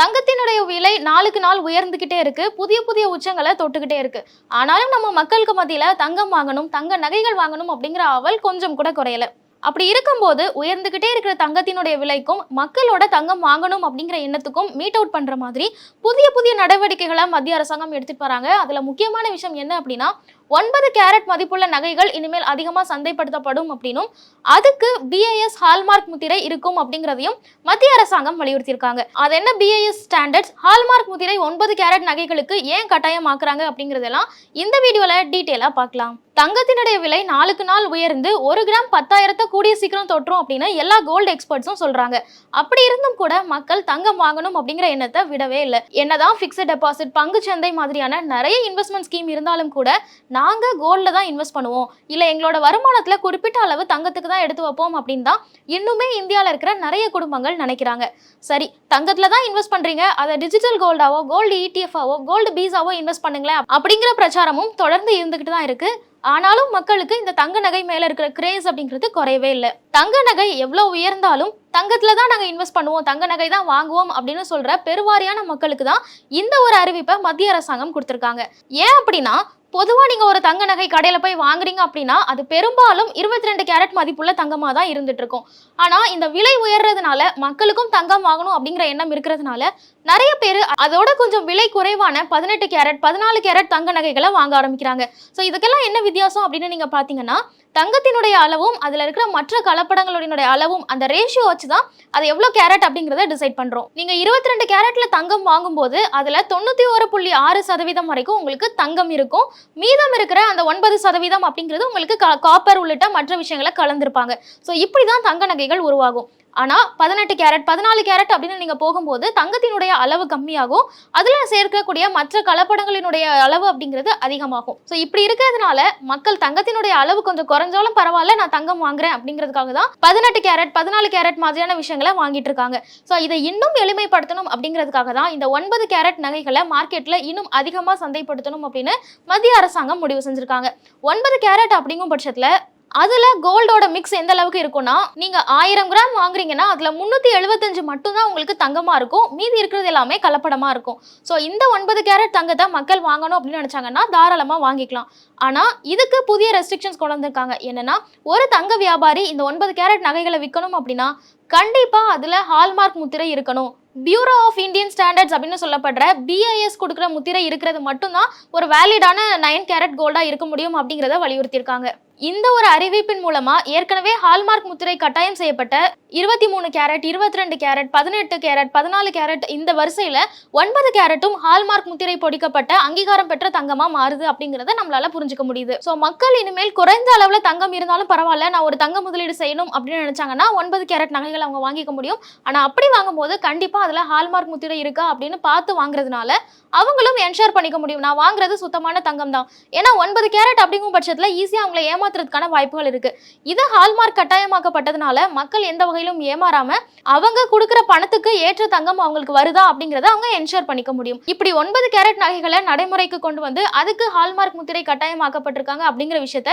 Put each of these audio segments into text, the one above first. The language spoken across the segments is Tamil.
தங்கத்தினுடைய விலை நாளுக்கு நாள் உயர்ந்துகிட்டே இருக்கு. புதிய புதிய உச்சங்களை தொட்டுக்கிட்டே இருக்கு. ஆனாலும் நம்ம மக்களுக்கு மத்தியில தங்கம் வாங்கணும் தங்க நகைகள் வாங்கணும் அப்படிங்கிற அவள் கொஞ்சம் கூட குறையல. அப்படி இருக்கும்போது உயர்ந்துகிட்டே இருக்கிற தங்கத்தினுடைய விலைக்கும் மக்களோட தங்கம் வாங்கணும் அப்படிங்கிற எண்ணத்துக்கும் மீட் அவுட் பண்ற மாதிரி புதிய புதிய நடவடிக்கைகளை மத்திய அரசாங்கம் எடுத்துட்டு வராங்க. அதுல முக்கியமான விஷயம் என்ன அப்படின்னா ஒன்பது கேரட் மதிப்புள்ள நகைகள் இனிமேல் அதிகமாக சந்தைப்படுத்தப்படும் அப்படின்னும் அதுக்கு பிஐஎஸ் ஹால்மார்க் முத்திரை இருக்கும் அப்படிங்கிறதையும் மத்திய அரசாங்கம் வலியுறுத்தியிருக்காங்க. அது என்ன பிஐஎஸ் ஸ்டாண்டர்ட்ஸ் ஹால்மார்க் முத்திரை ஒன்பது கேரட் நகைகளுக்கு ஏன் கட்டாயமாக்குறாங்க அப்படிங்கிறதெல்லாம் இந்த வீடியோவில் டீட்டெயிலாக பார்க்கலாம். தங்கத்தினுடைய விலை நாளுக்கு நாள் உயர்ந்து ஒரு கிராம் பத்தாயிரத்தை கூடிய சீக்கிரம் தொற்றும் அப்படின்னு எல்லா கோல்டு எக்ஸ்பர்ட்ஸும் சொல்றாங்க. அப்படி இருந்தும் கூட மக்கள் தங்கம் வாங்கணும் அப்படிங்கிற எண்ணத்தை விடவே இல்லை. என்னதான் ஃபிக்ஸட் டெபாசிட் பங்குச்சந்தை மாதிரியான நிறைய இன்வெஸ்ட்மெண்ட் ஸ்கீம் இருந்தாலும் கூட நாங்கள் கோல்டில் தான் இன்வெஸ்ட் பண்ணுவோம். இல்லை எங்களோட வருமானத்தில் குறிப்பிட்ட அளவு தங்கத்துக்கு தான் எடுத்து வைப்போம் அப்படின்னு தான் இன்னுமே இந்தியாவில் இருக்கிற நிறைய குடும்பங்கள் நினைக்கிறாங்க. சரி தங்கத்தில் தான் இன்வெஸ்ட் பண்ணுறீங்க அதை டிஜிட்டல் கோல்டாவோ கோல்டு இடிஎஃப்ஆவோ கோல்டு பீஸாவோ இன்வெஸ்ட் பண்ணுங்களேன் அப்படிங்கிற பிரச்சாரமும் தொடர்ந்து இருந்துக்கிட்டு தான் இருக்குது ஆனாலும் மக்களுக்கு இந்த தங்க நகை மேல இருக்கிற கிரேஸ் அப்படிங்கிறது குறையவே இல்லை. தங்க நகை எவ்வளவு உயர்ந்தாலும் தங்கத்துல தான் நாங்க இன்வெஸ்ட் பண்ணுவோம். தங்க நகை தான் வாங்குவோம் அப்படின்னு சொல்ற பெருவாரியான மக்களுக்கு தான் இந்த ஒரு அறிவிப்பை மத்திய அரசாங்கம் கொடுத்திருக்காங்க. ஏன் அப்படின்னா பொதுவாக நீங்கள் ஒரு தங்க நகை கடையில் போய் வாங்குறீங்க அப்படின்னா அது பெரும்பாலும் இருபத்தி ரெண்டு கேரட் மதிப்புள்ள தங்கமாக தான் இருந்துட்டு இருக்கும். ஆனால் இந்த விலை உயர்றதுனால மக்களுக்கும் தங்கம் வாங்கணும் அப்படிங்கிற எண்ணம் இருக்கிறதுனால நிறைய பேர் அதோட கொஞ்சம் விலை குறைவான பதினெட்டு கேரட் பதினாலு கேரட் தங்க நகைகளை வாங்க ஆரம்பிக்கிறாங்க. ஸோ இதுக்கெல்லாம் என்ன வித்தியாசம் அப்படின்னு நீங்கள் பார்த்தீங்கன்னா தங்கத்தினுடைய அளவும் அதில் இருக்கிற மற்ற கலப்படங்களுடைய அளவும் அந்த ரேஷியோ வச்சு தான் அது எவ்வளோ கேரட் அப்படிங்கிறத டிசைட் பண்ணுறோம் நீங்கள் இருபத்தி ரெண்டு கேரட்டில் தங்கம் வாங்கும்போது அதில் தொண்ணூற்றி ஒரு புள்ளி ஆறு சதவீதம் வரைக்கும் உங்களுக்கு தங்கம் இருக்கும். மீதம் இருக்கிற அந்த ஒன்பது சதவீதம் அப்படிங்கிறது உங்களுக்கு காப்பர் உள்ளிட்ட மற்ற விஷயங்களை கலந்துருப்பாங்க. ஸோ இப்படி தான் தங்க நகைகள் உருவாகும். ஆனால் பதினெட்டு கேரட் பதினாலு கேரட் அப்படின்னு நீங்கள் போகும்போது தங்கத்தினுடைய அளவு கம்மியாகும். அதில் சேர்க்கக்கூடிய மற்ற கலப்படங்களினுடைய அளவு அப்படிங்கிறது அதிகமாகும். ஸோ இப்படி இருக்கிறதுனால மக்கள் தங்கத்தினுடைய அளவு கொஞ்சம் குறைஞ்சாலும் பரவாயில்ல நான் தங்கம் வாங்குறேன் அப்படிங்கிறதுக்காக தான் பதினெட்டு கேரட் பதினாலு கேரட் மாதிரியான விஷயங்களை வாங்கிட்டு இருக்காங்க. ஸோ இதை இன்னும் எளிமைப்படுத்தணும் அப்படிங்கிறதுக்காக தான் இந்த ஒன்பது கேரட் நகைகளை மார்க்கெட்டில் இன்னும் அதிகமாக சந்தைப்படுத்தணும் அப்படின்னு மத்திய அரசாங்கம் முடிவு செஞ்சுருக்காங்க. ஒன்பது கேரட் அப்படிங்கும் பட்சத்தில் அதுல கோல்டோட மிக்ஸ் எந்த அளவுக்கு இருக்கும்னா நீங்க ஆயிரம் கிராம் வாங்குறீங்கன்னா அதுல முன்னூத்தி எழுபத்தஞ்சு மட்டும்தான் உங்களுக்கு தங்கமா இருக்கும். மீதி இருக்கிறது எல்லாமே கலப்படமா இருக்கும். ஸோ இந்த ஒன்பது கேரட் தங்கத்தை மக்கள் வாங்கணும் அப்படின்னு நினைச்சாங்கன்னா தாராளமா வாங்கிக்கலாம். ஆனா இதுக்கு புதிய ரெஸ்ட்ரிக்ஷன்ஸ் கொண்டு வந்திருக்காங்க. என்னன்னா ஒரு தங்க வியாபாரி இந்த ஒன்பது கேரட் நகைகளை விற்கணும் அப்படின்னா கண்டிப்பா அதுல ஹால்மார்க் முத்திரை இருக்கணும். பியூரோ ஆஃப் இந்தியன் ஸ்டாண்டர்ட்ஸ் அப்படின்னு சொல்லப்படுற பிஐஎஸ் கொடுக்குற முத்திரை இருக்கிறது மட்டும்தான் ஒரு வேலிடான நைன் கேரட் கோல்டா இருக்க முடியும் அப்படிங்கிறத வலியுறுத்தியிருக்காங்க. இந்த ஒரு அறிவிப்பின் மூலமா ஏற்கனவே ஹால்மார்க் முத்திரை கட்டாயம் செய்யப்பட்ட இருபத்தி மூணு கேரட் இருபத்தி ரெண்டு கேரட் பதினெட்டு கேரட் பதினாலு கேரட் இந்த வரிசையில ஒன்பது கேரட்டும் ஹால்மார்க் முத்திரை பொடிக்கப்பட்ட அங்கீகாரம் பெற்ற தங்கமா மாறுது அப்படிங்கறத நம்மளால புரிஞ்சுக்க முடியுது. சோ மக்கள் இனிமேல் குறைந்த அளவுல தங்கம் இருந்தாலும் பரவாயில்ல நான் ஒரு தங்க முதலீடு செய்யணும் அப்படின்னு நினைச்சாங்கன்னா ஒன்பது கேரட் நகைகள் அவங்க வாங்கிக்க முடியும். ஆனா அப்படி வாங்கும்போது கண்டிப்பா அதுல ஹால்மார்க் முத்திரை இருக்கா அப்படின்னு பார்த்து வாங்குறதுனால அவங்களும் என்ஷோர் பண்ணிக்க முடியும். நான் வாங்குறது சுத்தமான தங்கம் தான் ஏன்னா ஒன்பது கேரட் அப்படிங்கும் பட்சத்துல ஈஸியா அவங்களை ஏமாத்துறதுக்கான வாய்ப்புகள் இருக்கு. இது ஹால்மார்க் கட்டாயமாக்கப்பட்டதுனால மக்கள் எந்த வகையிலும் ஏமாறாம அவங்க கொடுக்குற பணத்துக்கு ஏற்ற தங்கம் அவங்களுக்கு வருதா அப்படிங்கறத அவங்க என்ஷூர் பண்ணிக்க முடியும். இப்படி ஒன்பது கேரட் நகைகளை நடைமுறைக்கு கொண்டு வந்து அதுக்கு ஹால்மார்க் முத்திரை கட்டாயமாக்கப்பட்டிருக்காங்க அப்படிங்கிற விஷயத்த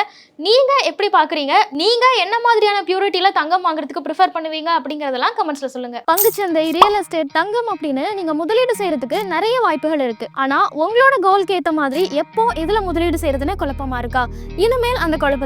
நீங்க எப்படி பாக்குறீங்க? நீங்க என்ன மாதிரியான பியூரிட்டியில தங்கம் வாங்குறதுக்கு ப்ரிஃபர் பண்ணுவீங்க அப்படிங்கறதெல்லாம் கமெண்ட்ஸ்ல சொல்லுங்க. பங்குச்சந்தை ரியல் எஸ்டேட் தங்கம் அப்படின்னு நீங்க முதலீடு செய்யறதுக்கு நிறைய வாய்ப்புகள் இருக்கு. ஆனா உங்களோட கோல்க்கு ஏத்த மாதிரி எப்போ இதுல முதலீடு செய்யறதுன்னு குழப்பமா இருக்கா? இனிமேல் அந்த குழப்பத்தை